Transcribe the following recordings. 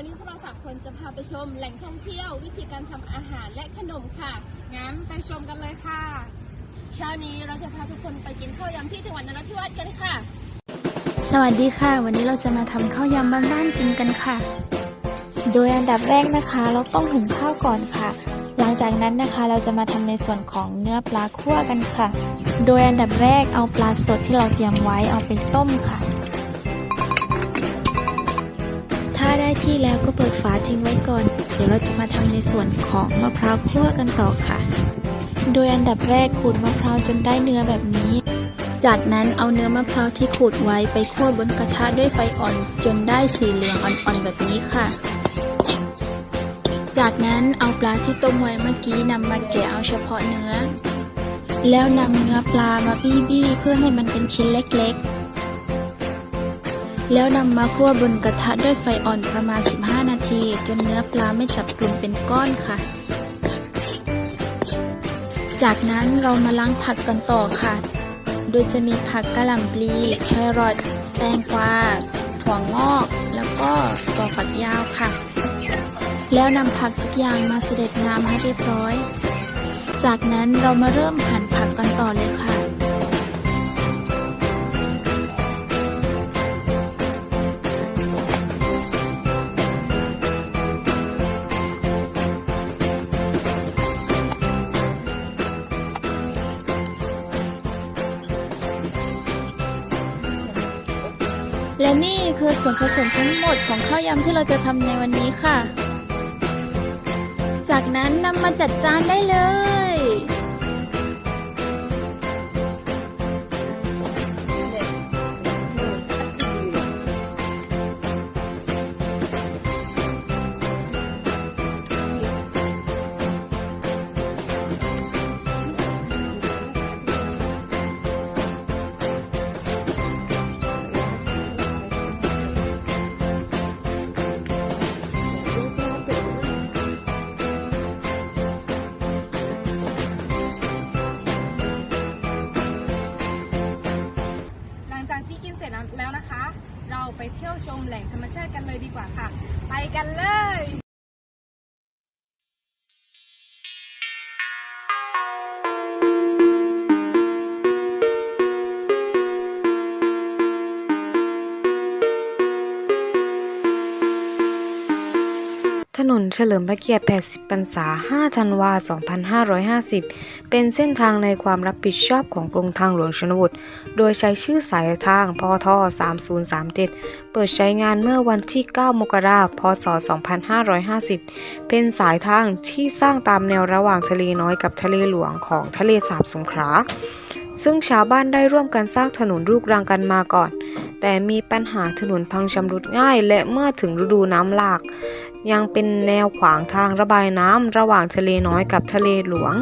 วันนี้พวกเราสามคนจะพาไปชมแหล่งท่องเที่ยว วิธีการทำอาหารและขนมค่ะ งั้นไปชมกันเลยค่ะ เช้านี้เราจะพาทุกคนไปกินข้าวยำที่จังหวัดนราธิวาสกันค่ะ สวัสดีค่ะ วันนี้เราจะมาทำข้าวยำบ้านๆกินกันค่ะ โดยอันดับแรกนะคะ เราต้องหุงข้าวก่อนค่ะหลังจากนั้นนะคะเราจะมาทำในส่วนของเนื้อปลาคั่วกันค่ะ โดยอันดับแรกเอาปลาสดที่เราเตรียมไว้เอาไปต้มค่ะ ได้ที่แล้วก็เปิดฝาทิ้งไว้ก่อน เดี๋ยวเราจะมาทำในส่วนของมะพร้าวคั่วกันต่อค่ะ โดยอันดับแรกขูดมะพร้าวจนได้เนื้อแบบนี้ จากนั้นเอาเนื้อมะพร้าวที่ขูดไว้ไปคั่วบนกระทะด้วยไฟอ่อน จนได้สีเหลืองอ่อนๆแบบนี้ค่ะ จากนั้นเอาปลาที่ต้มไว้เมื่อกี้นำมาแกะเอาเฉพาะเนื้อ แล้วนำเนื้อปลามาบี้ๆเพื่อให้มันเป็นชิ้นเล็กๆ แล้วนำมาคั่วบนกระทะด้วยไฟอ่อนประมาณ 15 นาที จนเนื้อปลาไม่จับกลุ่มเป็นก้อนค่ะ จากนั้นเรามาล้างผักกันต่อค่ะ โดยจะมีผักกะหล่ำปลี แครอท แตงกวา ถั่วงอก แล้วก็ตัวฝักยาวค่ะ แล้วนำผักทุกอย่างมาเสด็จน้ำให้เรียบร้อย จากนั้นเรามาเริ่มหั่นผักกันต่อเลยค่ะ และนี่คือส่วนผสมทั้งหมดของข้าวยำที่เราจะทำในวันนี้ค่ะ จากนั้นนำมาจัดจานได้เลย จากที่กินเสร็จแล้วนะคะ เราไปเที่ยวชมแหล่งธรรมชาติกันเลยดีกว่าค่ะ ไปกันเลย นนเฉลิมพระเกียรติ 80 พรรษา 5 ธันวา 2550 เป็นเส้นทางในความรับผิดชอบของกรมทางหลวงชนบท โดยใช้ชื่อสายทางพท3037 เปิดใช้งานเมื่อวันที่ 9 มกราคม พศ 2550 เป็นสายทางที่สร้างตามแนวระหว่างทะเลน้อยกับทะเลหลวงของทะเลสาบสงขลาซึ่งชาวบ้านได้ร่วมกันสร้างถนนลูกรังกันมาก่อน แต่มีปัญหาถนนพังชำรุดง่าย และเมื่อถึงฤดูน้ำหลาก ยังเป็นแนวขวางทางระบายน้ำระหว่างทะเลน้อยกับทะเลหลวง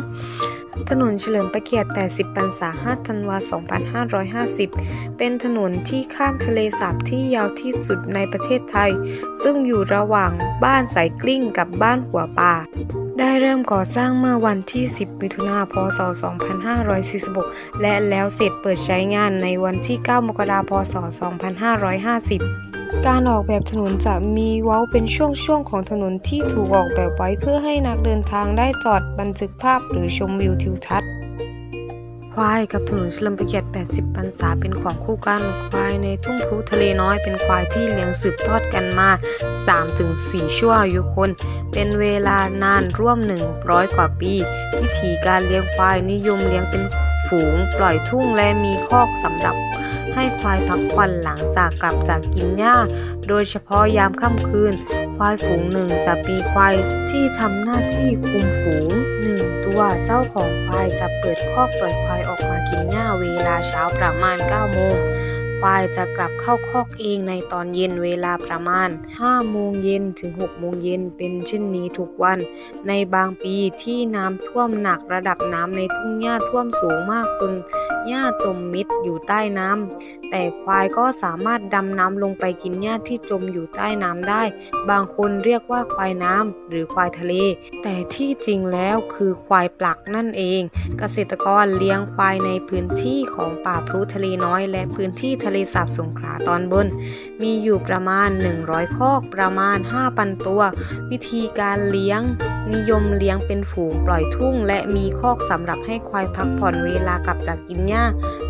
ถนนเฉลิมประเกียรติ 80 พรรษา 5 ธันวา 2550 เป็นถนนที่ข้ามทะเลสาบที่ยาวที่สุดในประเทศไทย ซึ่งอยู่ระหว่างบ้านสายกลิ้งกับบ้านหัวป่า ได้เริ่มก่อสร้างเมื่อวันที่ 10 มิถุนายนพศ 2546 และแล้วเสร็จเปิดใช้งานในวันที่ 9 มกราคม พศ 2550 การออกแบบถนนจะมีเว้าเป็นช่วงๆของถนนที่ถูกออกแบบไว้เพื่อให้นักเดินทางได้จอดบันทึกภาพหรือชมวิวทิวทัศน์ ควายกับถนนเฉลิมพระเกียรติ80พรรษาเป็นของคู่กัน ควายในทุ่งพลุทะเลน้อยเป็นควายที่เลี้ยงสืบทอดกันมา 3-4 ชั่วอายุคน เป็นเวลานานร่วม 100 กว่าปี วิธีการเลี้ยงควายนิยมเลี้ยงเป็นฝูง ปล่อยทุ่งและมีคอกสำหรับให้ควายพักผ่อนหลังจากกลับจากกินหญ้า โดยเฉพาะยามค่ำคืน ควายฝูงหนึ่งจะมีควายที่ทำหน้าที่คุมฝูง ว่าเจ้าของควายจะเปิดคอกปล่อยควายออกมากินหญ้าเวลาเช้าประมาณ 9 โมง ควายจะกลับเข้าคอกเองในตอนเย็นเวลาประมาณ 5 โมงเย็นถึง 6 โมงเย็นเป็นเช่นนี้ทุกวัน ในบางปีที่น้ำท่วมหนักระดับน้ำในทุ่งหญ้าท่วมสูงมากจน หญ้าจมมิดอยู่ใต้น้ำแต่ควายก็สามารถดำน้ำลงไปกินหญ้าที่จมอยู่ใต้น้ำได้ บางคนเรียกว่าควายน้ำหรือควายทะเล แต่ที่จริงแล้วคือควายปลักนั่นเอง เกษตรกรเลี้ยงควายในพื้นที่ของป่าพรุทะเลน้อย และพื้นที่ทะเลสาบสงขลาตอนบน มีอยู่ประมาณ 100 คอกประมาณ 5,000 ตัว วิธีการเลี้ยงนิยมเลี้ยงเป็นฝูงปล่อยทุ่ง และมีคอกสำหรับให้ควายพักผ่อนเวลากลับจากกินหญ้า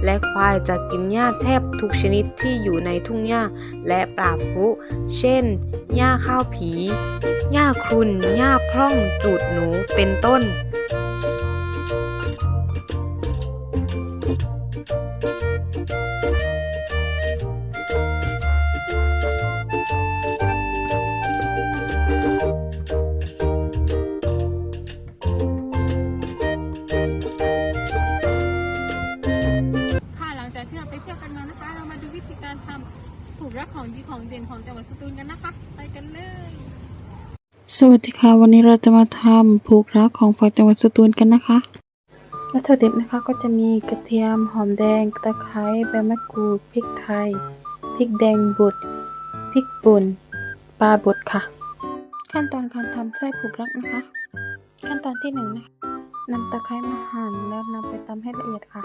และควายจะกินหญ้าแทบทุกชนิดที่อยู่ในทุ่งหญ้าและป่าพุเช่น หญ้าข้าวผี หญ้าครุนหญ้าพร่องจูดหนู เป็นต้น เรามาดูวิธีการทำผูกรักของดีของเด่นของจังหวัดสตูลกันนะคะ ไปกันเลย สวัสดีค่ะ วันนี้เราจะมาทำผูกรักของฝากจังหวัดสตูลกันนะคะวัตถุดิบนะคะก็จะมีกระเทียมหอมแดงตะไคร้ใบมะกรูดพริกไทยพริกแดงบดพริกป่นปลาบดค่ะ ขั้นตอนการทำไส้ผูกรักนะคะ ขั้นตอนที่หนึ่งนะคะนำตะไคร้มาหั่นแล้วนำไปตำให้ละเอียดค่ะ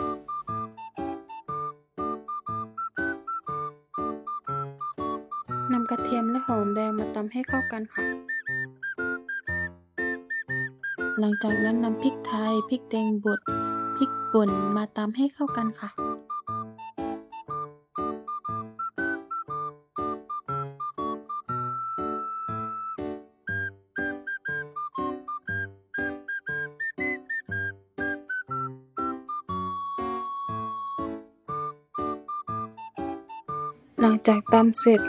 นำกระเทียมและหอมแดงมาตำให้เข้ากันค่ะ หลังจากนั้นนำพริกไทย พริกแดงบด พริกป่นมาตำให้เข้ากันค่ะ หลังจากตำเสร็จ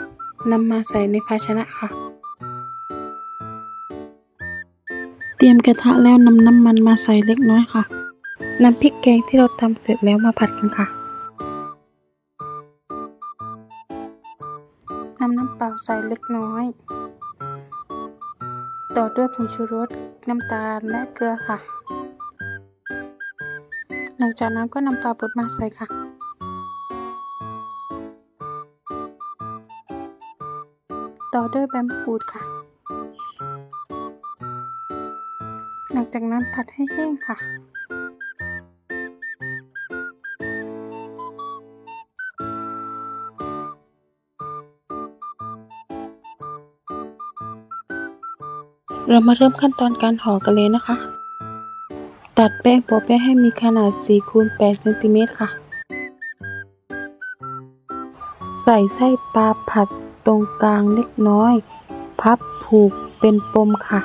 นำมาใส่ในภาชนะค่ะ เตรียมกระทะแล้วนำน้ำมันมาใส่เล็กน้อยค่ะนำพริกแกงที่เราทำเสร็จแล้วมาผัดกันค่ะนำน้ำเปล่าใส่เล็กน้อย ต่อด้วยผงชูรส น้ำตาลและเกลือค่ะ หลังจากนั้นก็นำปลาบดมาใส่ค่ะ ต่อด้วยใบมะกรูดค่ะ หลังจากนั้นผัดให้แห้งค่ะ เรามาเริ่มขั้นตอนการห่อกันเลยนะคะ ตัดแป้งโปะแป้งให้มีขนาด4คูณ8เซนติเมตรค่ะ ใส่ไส้ปลาผัด ตรงกลางเล็กน้อย พับผูกเป็นปมค่ะ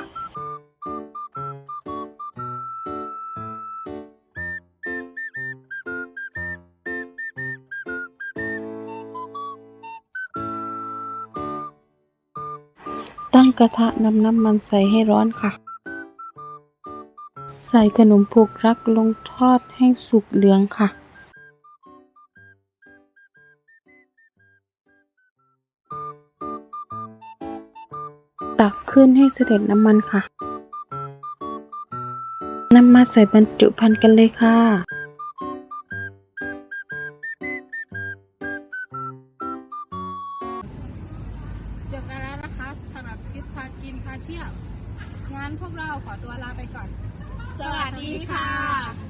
ตั้งกระทะนำน้ำมันใส่ให้ร้อนค่ะ ใส่ขนมผูกรักลงทอดให้สุกเหลืองค่ะ ขึ้นให้เสด็จน้ำมันค่ะนำมาใส่บรรจุภัณฑ์กันเลยค่ะ จบกันแล้วนะคะสำหรับทริปพากินพาเที่ยว งานพวกเราขอตัวลาไปก่อน สวัสดีค่ะ